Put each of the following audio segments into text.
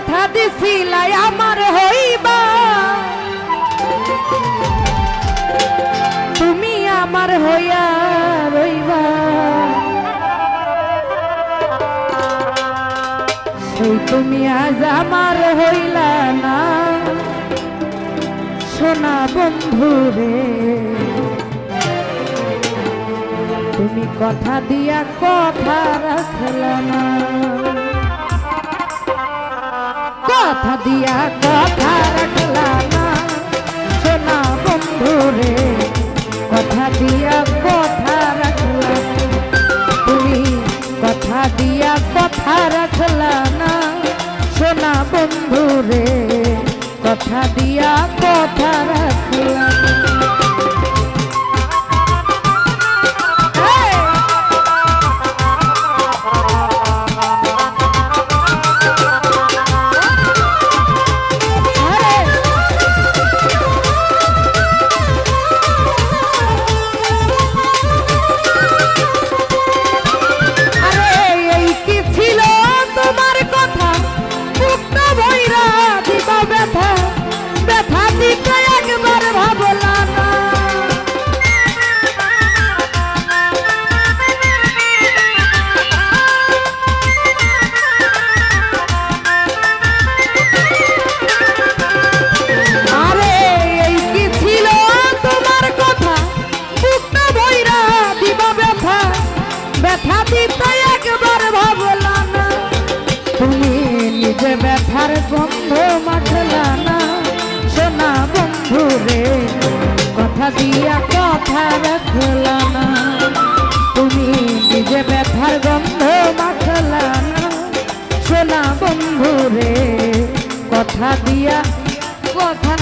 কথা দিছিল আমার হইবা। তুমি আমার হইয়া রইবা। সেই তুমি আজ আমার হইলা না। সোনা বন্ধু রে, তুমি কথা দিয়া কথা রাখলাম না। কথা দিয়া কথা রাখলা। তুমি নিজে ব্যথার বন্ধু রে, কথা দিয়া কথা রাখলা না তুমি নিজে ব্যথার না বন্ধু রে, কথা কথা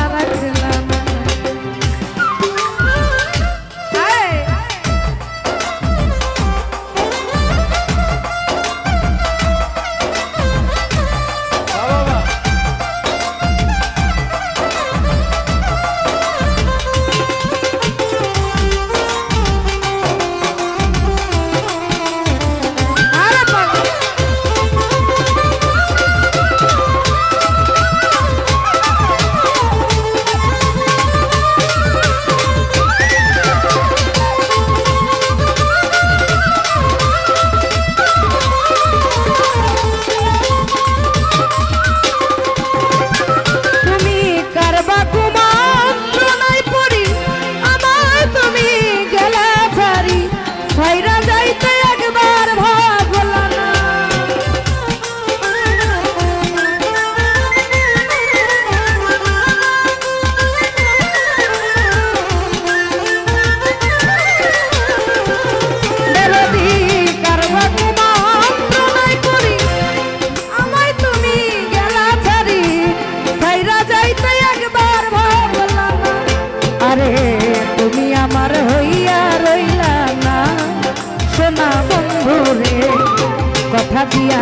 দিয়া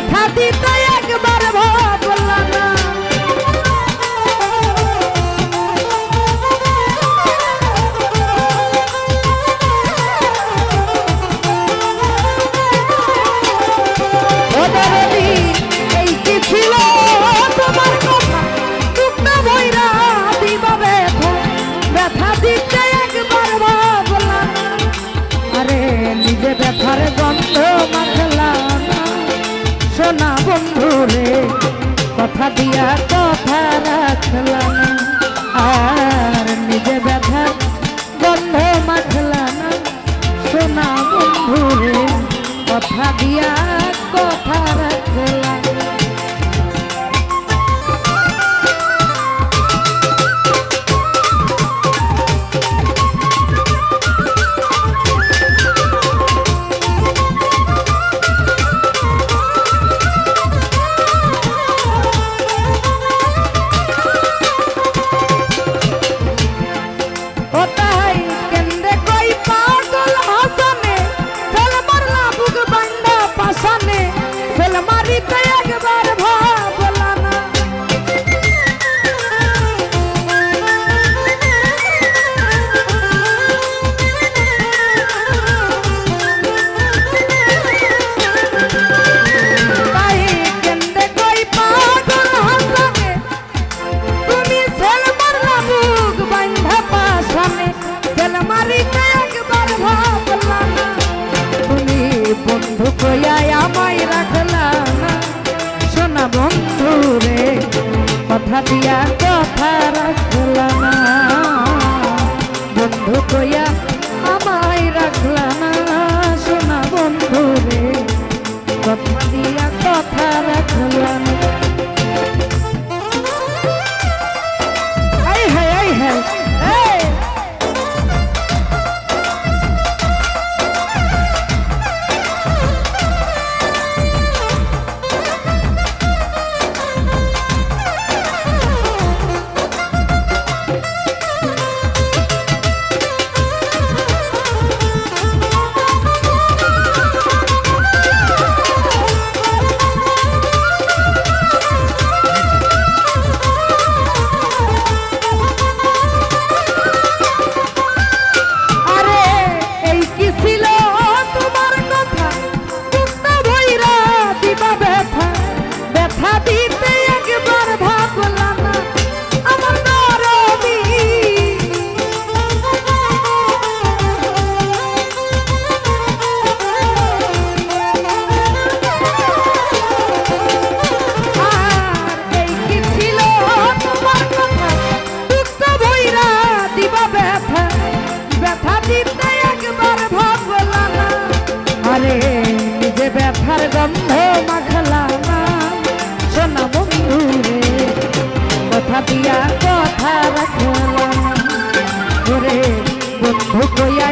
ব্যথা দিতে কথা দিয়া কথা রাখলাম। আর নিজে ব্যথার গন্ধ মাখলাম। সোনা বন্ধুরে, কথা দিয়া কথা রাখলাম। দিয়া কথা রাখলা না। বন্ধু কইয়া আমায় রাখলা না। শোনা বন্ধু রে কথা দিয়া কথা রাখলা না। গন্ধ মাখলা না সোনা বন্ধু রে কথা দিয়া কথা রাখলাম রে বন্ধু কইয়া